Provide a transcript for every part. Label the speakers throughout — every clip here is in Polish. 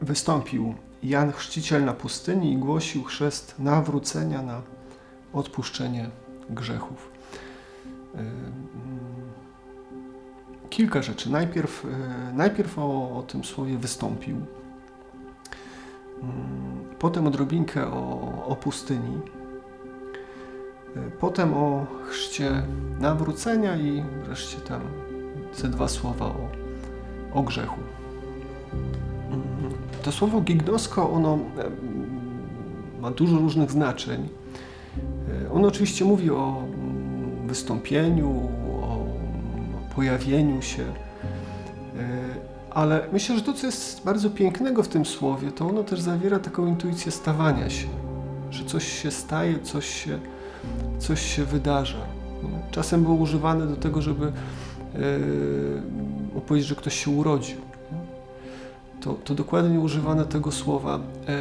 Speaker 1: Wystąpił Jan Chrzciciel na pustyni i głosił chrzest nawrócenia na odpuszczenie grzechów. Kilka rzeczy. Najpierw, y, najpierw o, o tym słowie wystąpił, potem odrobinkę o, o pustyni, y, potem o chrzcie nawrócenia i wreszcie tam ze dwa słowa o, o grzechu. To słowo gignosko, ono ma dużo różnych znaczeń. E, ono oczywiście mówi o mm, wystąpieniu, o pojawieniu się, e, ale myślę, że to, co jest bardzo pięknego w tym słowie, to ono też zawiera taką intuicję stawania się, że coś się staje, coś się, coś się wydarza. Czasem było używane do tego, żeby e, opowiedzieć, że ktoś się urodził to, to dokładnie używane tego słowa. E,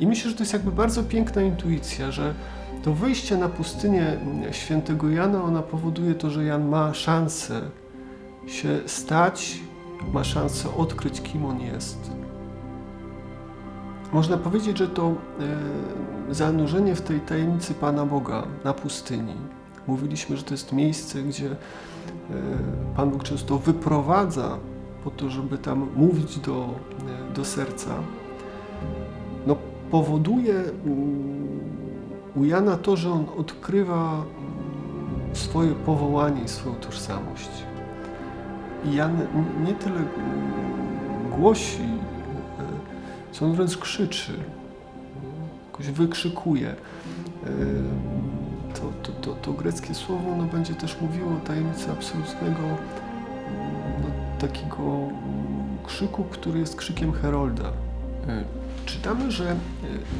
Speaker 1: I myślę, że to jest jakby bardzo piękna intuicja, że to wyjście na pustynię świętego Jana, ona powoduje to, że Jan ma szansę się stać, ma szansę odkryć, kim on jest. Można powiedzieć, że to e, zanurzenie w tej tajemnicy Pana Boga na pustyni. Mówiliśmy, że to jest miejsce, gdzie e, Pan Bóg często wyprowadza po to, żeby tam mówić do, do serca, no, powoduje mm, u Jana to, że on odkrywa mm, swoje powołanie i swoją tożsamość. I Jan nie tyle mm, głosi, e, co on wręcz krzyczy, jakoś wykrzykuje. To, to, to, greckie słowo ono będzie też mówiło o tajemnicy absolutnego takiego mm, krzyku, który jest krzykiem Herolda. E, czytamy, że e,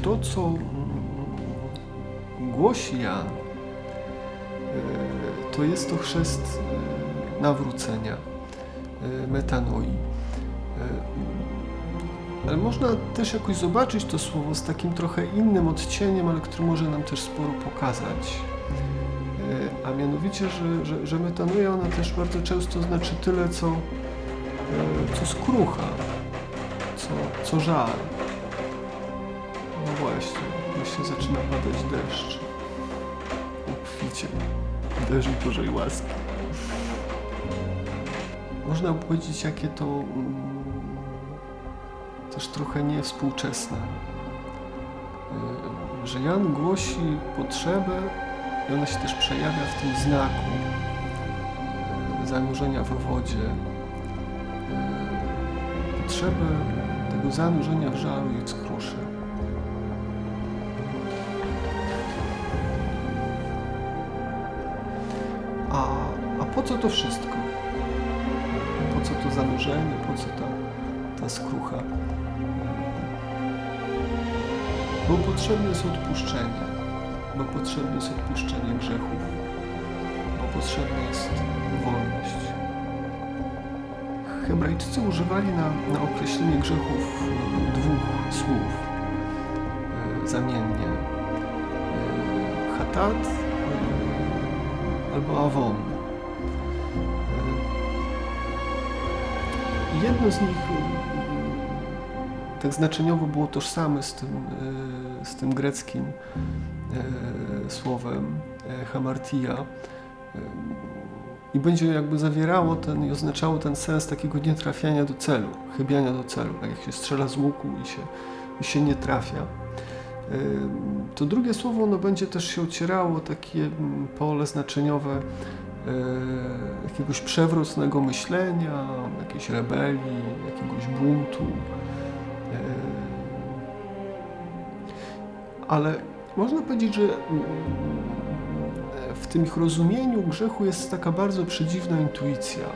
Speaker 1: to, co mm, głosi Jan, e, to jest to chrzest nawrócenia, metanoi. Ale można też jakoś zobaczyć to słowo z takim trochę innym odcieniem, ale który może nam też sporo pokazać. A mianowicie, że, że, że metanoja ona też bardzo często znaczy tyle, co co skrucha, co, co żal. No właśnie, właśnie zaczyna padać deszcz. Obficie. Deszcz Bożej łaski. Można powiedzieć, jakie to mm, też trochę niewspółczesne. Y, że Jan głosi potrzebę i ona się też przejawia w tym znaku zanurzenia w wodzie, potrzebę tego zanurzenia w żalu i skruszy. A, a po co to wszystko? Po co to zanurzenie? Po co ta, ta skrucha? Bo potrzebne jest odpuszczenie, bo potrzebne jest odpuszczenie grzechów, bo potrzebna jest wolność. Hebrajczycy używali na, na określenie grzechów dwóch słów e, zamiennie. E, hatat e, albo awon. Jedno z nich tak znaczeniowo było tożsame z tym, z tym greckim słowem hamartia i będzie jakby zawierało ten i oznaczało ten sens takiego nietrafiania do celu, chybiania do celu, tak jak się strzela z łuku i się, i się nie trafia. To drugie słowo ono będzie też się ocierało takie pole znaczeniowe e, jakiegoś przewrotnego myślenia, jakiejś rebelii, jakiegoś buntu. E, ale można powiedzieć, że mm, w tym ich rozumieniu grzechu jest taka bardzo przedziwna intuicja, e,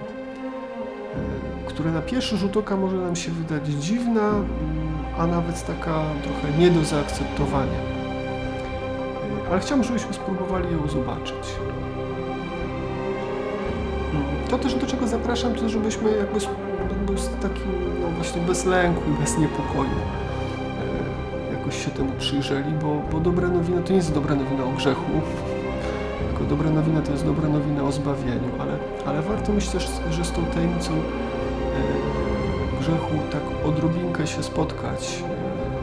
Speaker 1: która na pierwszy rzut oka może nam się wydać dziwna, a nawet taka trochę nie do zaakceptowania. E, ale chciałbym, żebyśmy spróbowali ją zobaczyć. Mm, to też do czego zapraszam, to żebyśmy jakby z takim, no właśnie bez lęku i bez niepokoju e, się temu przyjrzeli, bo, bo dobra nowina to nie jest dobra nowina o grzechu, tylko dobra nowina to jest dobra nowina o zbawieniu, ale, ale warto myśleć, że z tą tajemnicą e, grzechu tak odrobinkę się spotkać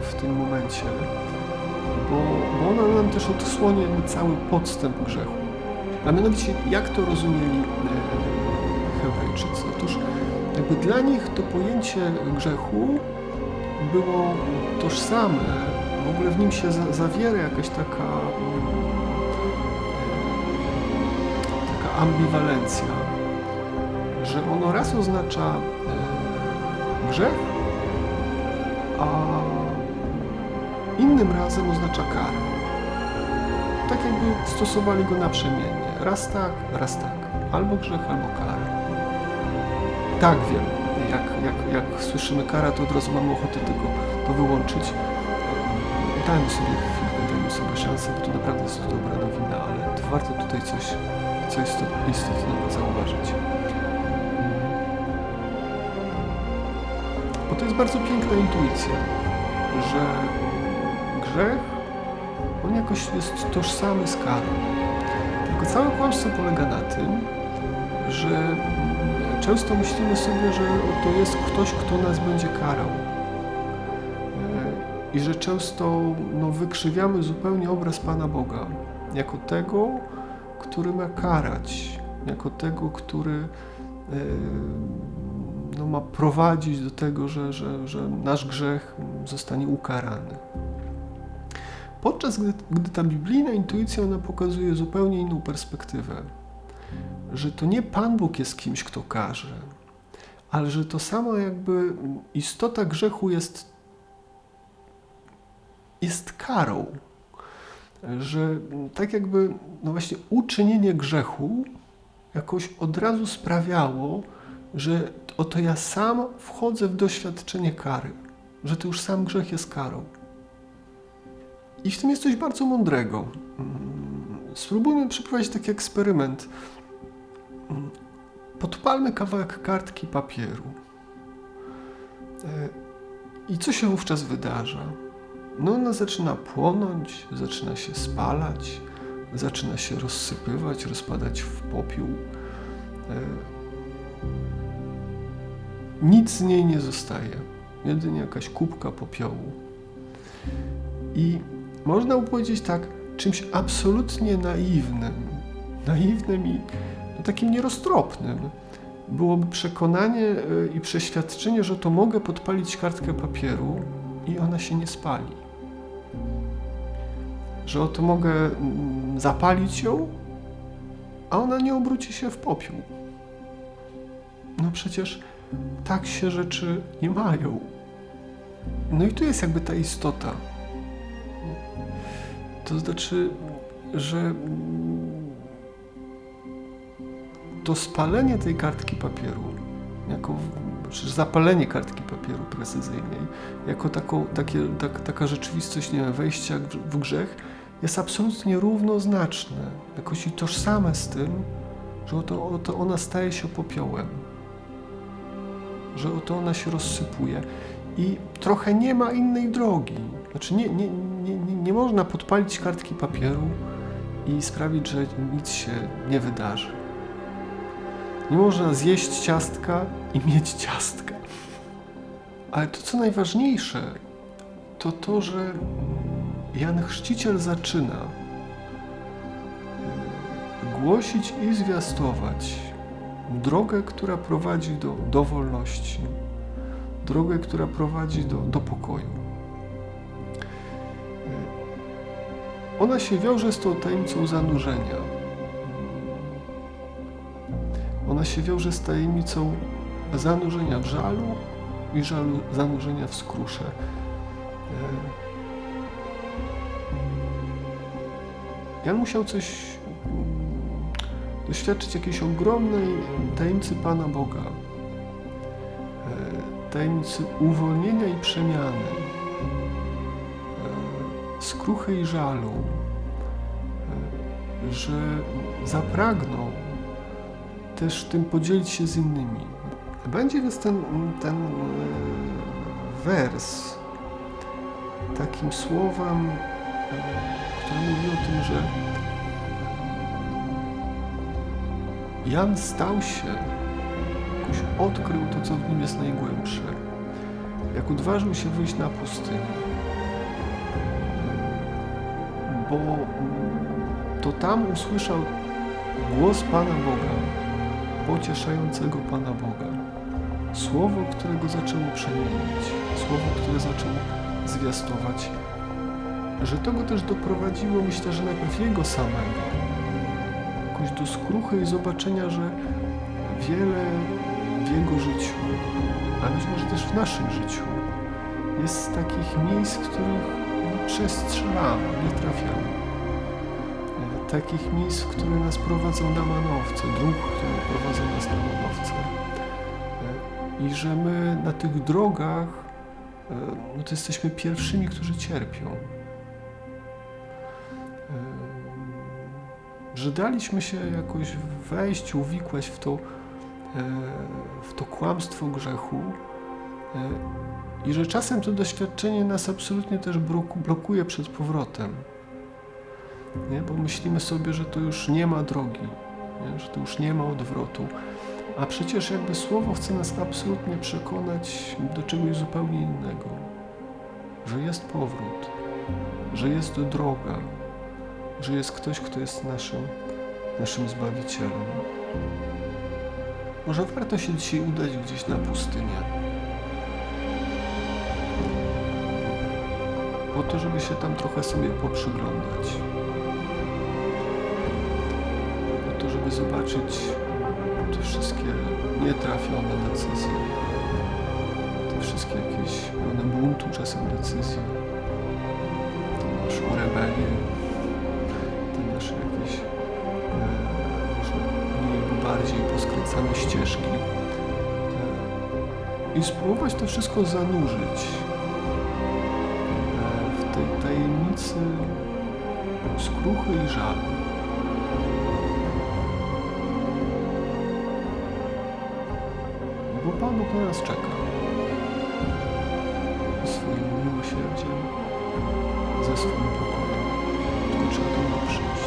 Speaker 1: e, w tym momencie, bo, bo ona nam też odsłoni cały podstęp grzechu. A mianowicie, jak to rozumieli e, Hebrajczycy? Otóż jakby dla nich to pojęcie grzechu było tożsame, w ogóle w nim się za, zawiera jakaś taka, mm, taka ambiwalencja, że ono raz oznacza e, grzech, a innym razem oznacza karę. Tak jakby stosowali go naprzemiennie. Raz tak, raz tak. Albo grzech, albo karę. Tak wiem. Jak, jak, jak słyszymy kara, to od razu mamy ochotę tego to wyłączyć. Dajmy sobie chwilkę, dajmy sobie szansę, bo to naprawdę jest dobra nowina, ale to warto tutaj coś, coś istotnego zauważyć. Bo to jest bardzo piękna intuicja, że grzech, on jakoś jest tożsamy z karą. Tylko całe kłamstwo polega na tym, że często myślimy sobie, że to jest ktoś, kto nas będzie karał. I że często no, wykrzywiamy zupełnie obraz Pana Boga jako tego, który ma karać, jako tego, który e, no, ma prowadzić do tego, że, że, że nasz grzech zostanie ukarany. Podczas gdy, gdy ta biblijna intuicja ona pokazuje zupełnie inną perspektywę, że to nie Pan Bóg jest kimś, kto karze, ale że to samo jakby istota grzechu jest, jest karą. Że tak jakby, no właśnie, uczynienie grzechu jakoś od razu sprawiało, że oto ja sam wchodzę w doświadczenie kary, że to już sam grzech jest karą. I w tym jest coś bardzo mądrego. Spróbujmy przeprowadzić taki eksperyment. Podpalmy kawałek kartki papieru. E, I co się wówczas wydarza? No ona zaczyna płonąć, zaczyna się spalać, zaczyna się rozsypywać, rozpadać w popiół. E, nic z niej nie zostaje, jedynie jakaś kubka popiołu. I można powiedzieć tak, czymś absolutnie naiwnym, naiwnym i takim nieroztropnym byłoby przekonanie e, i przeświadczenie, że to mogę podpalić kartkę papieru i ona się nie spali. Że oto mogę mm, zapalić ją, a ona nie obróci się w popiół. No przecież tak się rzeczy nie mają. No i tu jest jakby ta istota. To znaczy, że to spalenie tej kartki papieru, jako czy zapalenie kartki papieru precyzyjnej, jako taką, takie, tak, taka rzeczywistość nie wiem, wejścia w grzech, jest absolutnie równoznaczne, jakoś i tożsame z tym, że oto, oto ona staje się popiołem że oto ona się rozsypuje i trochę nie ma innej drogi. Znaczy nie, nie, nie, nie można podpalić kartki papieru i sprawić, że nic się nie wydarzy. Nie można zjeść ciastka i mieć ciastka. Ale to, co najważniejsze, to to, że Jan Chrzciciel zaczyna głosić i zwiastować drogę, która prowadzi do, do wolności, drogę, która prowadzi do, do pokoju. Ona się wiąże z tą tajemnicą zanurzenia. Ona się wiąże z tajemnicą zanurzenia w żalu i żalu, zanurzenia w skrusze. Jan musiał coś doświadczyć jakiejś ogromnej tajemnicy Pana Boga, e, tajemnicy uwolnienia i przemiany, e, skruchy i żalu, e, że zapragnął też tym podzielić się z innymi. Będzie więc ten, ten wers takim słowem, mówi o tym, że Jan stał się jakoś odkrył to, co w nim jest najgłębsze. Jak odważył się wyjść na pustynię. Bo mm, to tam usłyszał głos Pana Boga, pocieszającego Pana Boga. Słowo, którego zaczęło przemieniać, słowo, które zaczął zwiastować, że to go też doprowadziło, myślę, że najpierw jego samego, jakoś do skruchy i zobaczenia, że wiele w jego życiu, a być może też w naszym życiu, jest takich miejsc, w których nie przestrzelamy, nie trafiamy. E, Takich miejsc, które nas prowadzą na manowce, dróg, które prowadzą nas na manowce. E, I że my na tych drogach, e, no to jesteśmy pierwszymi, którzy cierpią. Że daliśmy się jakoś wejść, uwikłać w to, e, w to kłamstwo grzechu e, i że czasem to doświadczenie nas absolutnie też bloku- blokuje przed powrotem. Nie? Bo myślimy sobie, że to już nie ma drogi, nie? że to już nie ma odwrotu. A przecież jakby słowo chce nas absolutnie przekonać do czegoś zupełnie innego. Że jest powrót, że jest droga, że jest ktoś, kto jest naszym, naszym Zbawicielem. Może warto się dzisiaj udać gdzieś na pustynię. Po to, żeby się tam trochę sobie poprzyglądać. Po to, żeby zobaczyć te wszystkie nietrafione decyzje. Te wszystkie jakieś pełne buntu czasem decyzje. Te naszą rebelię. Poskręcane ścieżki. E, I spróbować to wszystko zanurzyć e, w tej tajemnicy skruchy i żalu. Bo Pan Bóg na nas czeka. Swoim miłosierdziem, ze swoim pokojem. Tylko trzeba Niego przyjść.